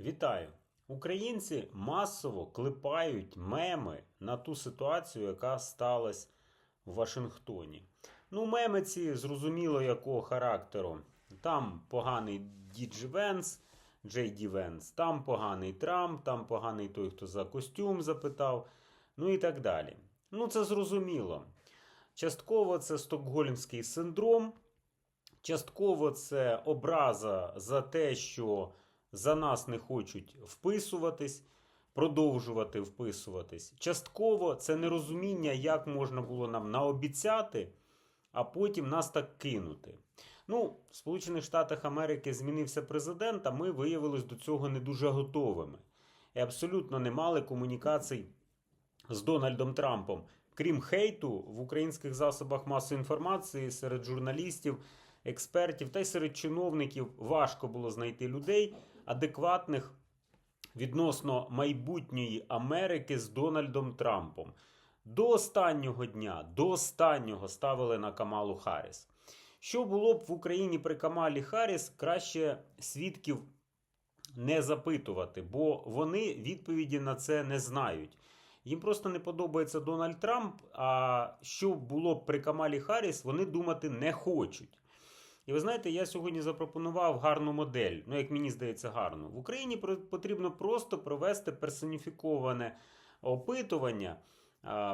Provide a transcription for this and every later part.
Вітаю! Українці масово клепають меми на ту ситуацію, яка сталася в Вашингтоні. Ну, меми ці зрозуміло якого характеру. Там поганий Діджі Венс, Джей Ді Венс, там поганий Трамп, там поганий той, хто за костюм запитав, ну і так далі. Ну, це зрозуміло. Частково це стокгольмський синдром, частково це образа за те, що за нас не хочуть вписуватись, продовжувати вписуватись. Частково це нерозуміння, як можна було нам наобіцяти, а потім нас так кинути. Ну, в Сполучених Штатах Америки змінився президент, а ми виявилися до цього не дуже готовими. І абсолютно не мали комунікацій з Дональдом Трампом. Крім хейту, в українських засобах масової інформації серед журналістів, експертів та й серед чиновників важко було знайти людей адекватних відносно майбутньої Америки з Дональдом Трампом. До останнього дня, до останнього ставили на Камалу Харріс. Що було б в Україні при Камалі Харріс, краще свідків не запитувати, бо вони відповіді на це не знають. Їм просто не подобається Дональд Трамп. А що було б при Камалі Харріс, вони думати не хочуть. І ви знаєте, я сьогодні запропонував гарну модель, ну як мені здається, гарну. В Україні потрібно просто провести персоніфіковане опитування,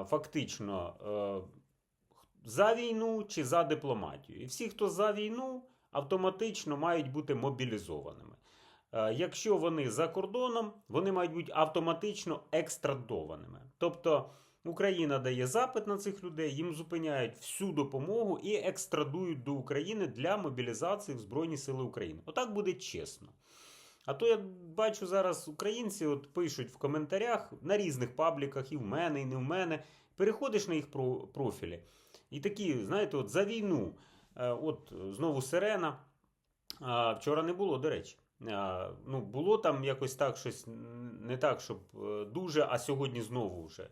фактично, е, за війну чи за дипломатію. І всі, хто за війну, автоматично мають бути мобілізованими. Е, Якщо вони за кордоном, вони мають бути автоматично екстрадованими. Тобто Україна дає запит на цих людей, їм зупиняють всю допомогу і екстрадують до України для мобілізації в Збройні Сили України. Отак буде чесно. А то я бачу зараз українці от пишуть в коментарях на різних пабліках, і в мене, і не в мене. Переходиш на їх профілі. І такі, знаєте, от за війну. Е, От знову сирена. Вчора не було, до речі. Ну, було там якось так щось не так, щоб е, дуже, а сьогодні знову вже.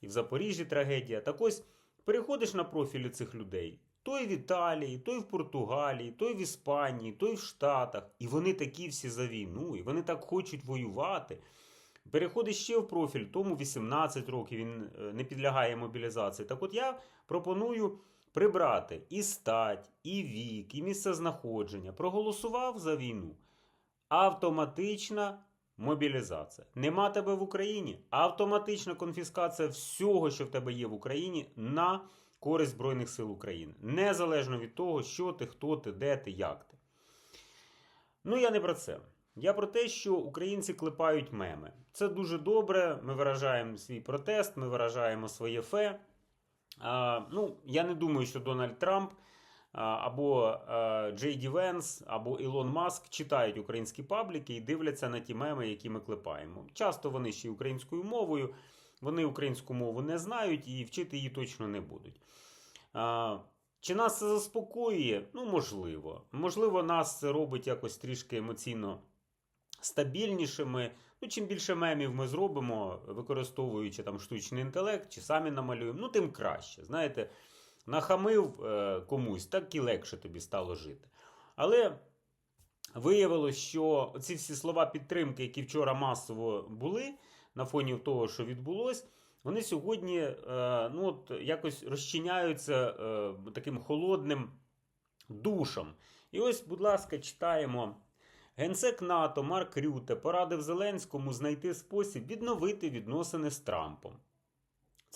І в Запоріжжі трагедія. Так ось переходиш на профілі цих людей. Той в Італії, той в Португалії, той в Іспанії, той в Штатах. І вони такі всі за війну, і вони так хочуть воювати. Переходиш ще в профіль, тому 18 років він е, не підлягає мобілізації. Так от я пропоную прибрати і стать, і вік, і місце знаходження. Проголосував за війну. Автоматична мобілізація. Нема тебе в Україні. Автоматична конфіскація всього, що в тебе є в Україні, на користь Збройних сил України. Незалежно від того, що ти, хто ти, де ти, як ти. Ну, я не про це. Я про те, що українці клепають меми. Це дуже добре. Ми виражаємо свій протест, ми виражаємо своє фе. А, ну, я не думаю, що Дональд Трамп або а, Джей Ді Венс, або Ілон Маск читають українські пабліки і дивляться на ті меми, які ми клепаємо. Часто вони ще й українською мовою, вони українську мову не знають і вчити її точно не будуть. Чи нас це заспокоює? Ну, можливо. Можливо, нас це робить якось трішки емоційно стабільнішими. Ну, чим більше мемів ми зробимо, використовуючи там штучний інтелект, чи самі намалюємо, ну тим краще. Знаєте, нахамив е, комусь, так і легше тобі стало жити. Але виявилось, що ці всі слова підтримки, які вчора масово були на фоні того, що відбулось, вони сьогодні е, ну, от, якось розчиняються е, таким холодним душем. І ось, будь ласка, читаємо. Генсек НАТО Марк Рюте порадив Зеленському знайти спосіб відновити відносини з Трампом.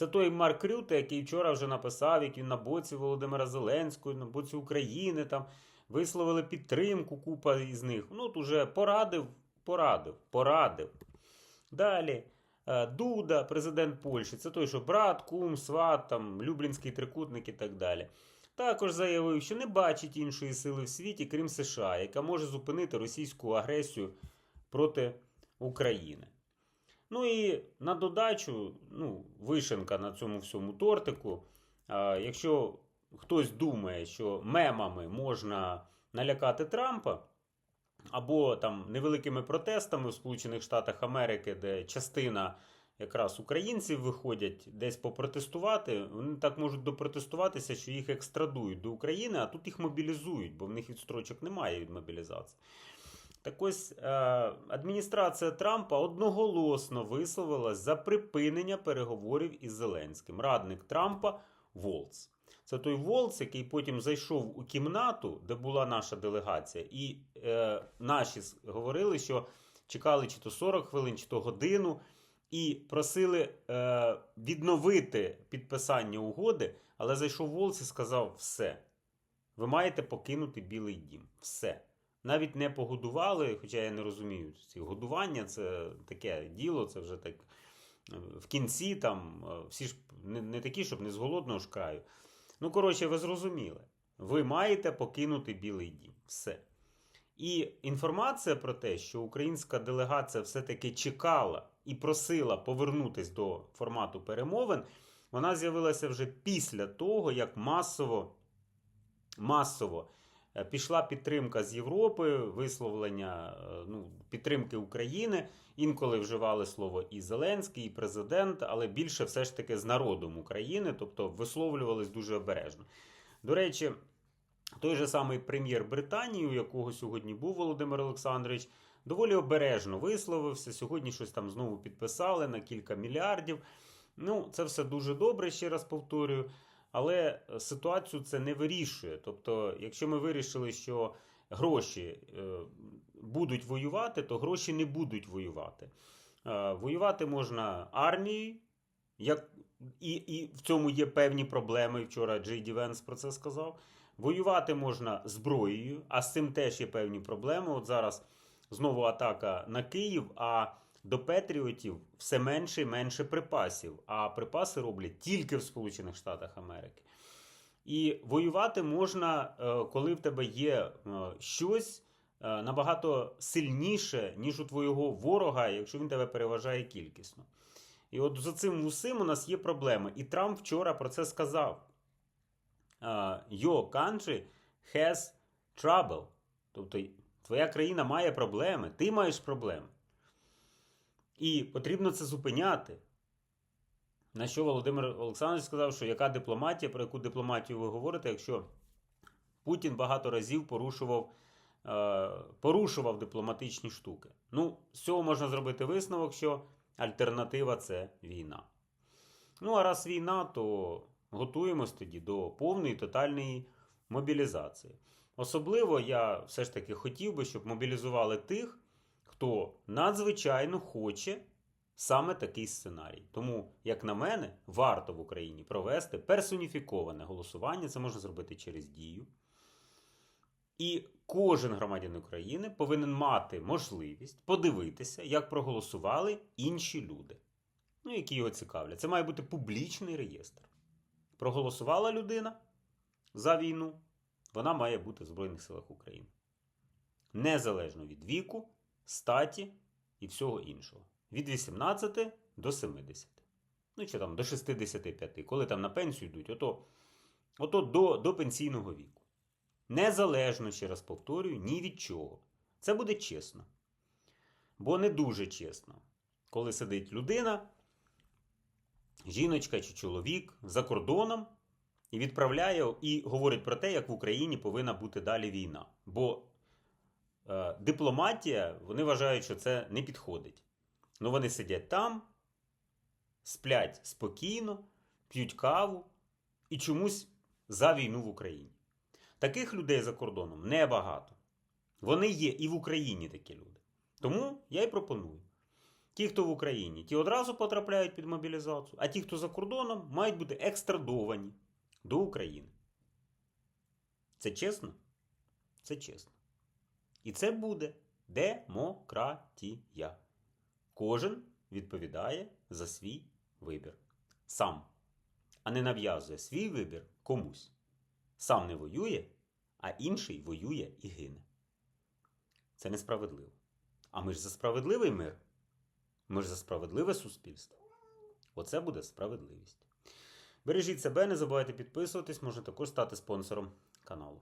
Це той Марк Рюте, який вчора вже написав, як він на боці Володимира Зеленського, на боці України там висловили підтримку, купа із них. Ну, от уже порадив, порадив, порадив. Далі. е, Дуда, президент Польщі, це той, що брат, кум, сват, там, Люблінський трикутник і так далі. Також заявив, що не бачить іншої сили в світі, крім США, яка може зупинити російську агресію проти України. Ну і на додачу, ну, вишенка на цьому всьому тортику. Якщо хтось думає, що мемами можна налякати Трампа, або там невеликими протестами в Сполучених Штатах Америки, де частина якраз українців виходять десь попротестувати, вони так можуть допротестуватися, що їх екстрадують до України, а тут їх мобілізують, бо в них відстрочок немає від мобілізації. Так ось е, адміністрація Трампа одноголосно висловилась за припинення переговорів із Зеленським. Радник Трампа Волц. Це той Волц, який потім зайшов у кімнату, де була наша делегація, і е, наші говорили, що чекали чи то 40 хвилин, чи то годину, і просили е, відновити підписання угоди, але зайшов Волц і сказав: все, ви маєте покинути Білий дім. Все. Навіть не погодували, хоча я не розумію, ці годування це таке діло, це вже так е, в кінці там е, всі ж не, не такі, щоб не з голодного ж краю. Ну, коротше, ви зрозуміли. Ви маєте покинути Білий дім. Все. І інформація про те, що українська делегація все-таки чекала і просила повернутися до формату перемовин, вона з'явилася вже після того, як масово, масово пішла підтримка з Європи, висловлення е, ну, підтримки України. Інколи вживали слово і Зеленський, і президент, але більше все ж таки з народом України, тобто висловлювались дуже обережно. До речі, той же самий прем'єр Британії, у якого сьогодні був Володимир Олександрович, доволі обережно висловився. Сьогодні щось там знову підписали на кілька мільярдів. Ну, це все дуже добре, ще раз повторюю. Але е, ситуацію це не вирішує. Тобто, якщо ми вирішили, що гроші е, будуть воювати, то гроші не будуть воювати. Е, воювати можна армією, як, і, і в цьому є певні проблеми. Вчора Джей Ді Венс про це сказав. Воювати можна зброєю, а з цим теж є певні проблеми. От зараз знову атака на Київ, а до Петріотів все менше і менше припасів. А припаси роблять тільки в Сполучених Штатах Америки. І воювати можна, е, коли в тебе є е, щось е, набагато сильніше, ніж у твого ворога, якщо він тебе переважає кількісно. І от за цим усім у нас є проблеми. І Трамп вчора про це сказав. Your country has trouble. Тобто твоя країна має проблеми, ти маєш проблеми. І потрібно це зупиняти. На що Володимир Олександрович сказав, що яка дипломатія, про яку дипломатію ви говорите, якщо Путін багато разів порушував, е, порушував дипломатичні штуки. Ну, з цього можна зробити висновок, що альтернатива це війна. Ну, а раз війна, то готуємось тоді до повної тотальної мобілізації. Особливо я все ж таки хотів би, щоб мобілізували тих, хто надзвичайно хоче саме такий сценарій. Тому, як на мене, варто в Україні провести персоніфіковане голосування. Це можна зробити через дію. І кожен громадян України повинен мати можливість подивитися, як проголосували інші люди, ну, які його цікавлять. Це має бути публічний реєстр. Проголосувала людина за війну, вона має бути в Збройних силах України. Незалежно від віку, статі і всього іншого. Від 18 до 70. Ну, чи там до 65, коли там на пенсію йдуть, ото, ото до, до пенсійного віку. Незалежно, ще раз повторюю, ні від чого. Це буде чесно. Бо не дуже чесно, коли сидить людина, жіночка чи чоловік за кордоном і відправляє і говорить про те, як в Україні повинна бути далі війна. Бо дипломатія, вони вважають, що це не підходить. Ну вони сидять там, сплять спокійно, п'ють каву і чомусь за війну в Україні. Таких людей за кордоном небагато. Вони є і в Україні такі люди. Тому я й пропоную. Ті, хто в Україні, ті одразу потрапляють під мобілізацію, а ті, хто за кордоном, мають бути екстрадовані до України. Це чесно? Це чесно. І це буде демократія. Кожен відповідає за свій вибір. Сам. А не нав'язує свій вибір комусь. Сам не воює, а інший воює і гине. Це несправедливо. А ми ж за справедливий мир. Ми ж за справедливе суспільство. Оце буде справедливість. Бережіть себе, не забувайте підписуватись, можна також стати спонсором каналу.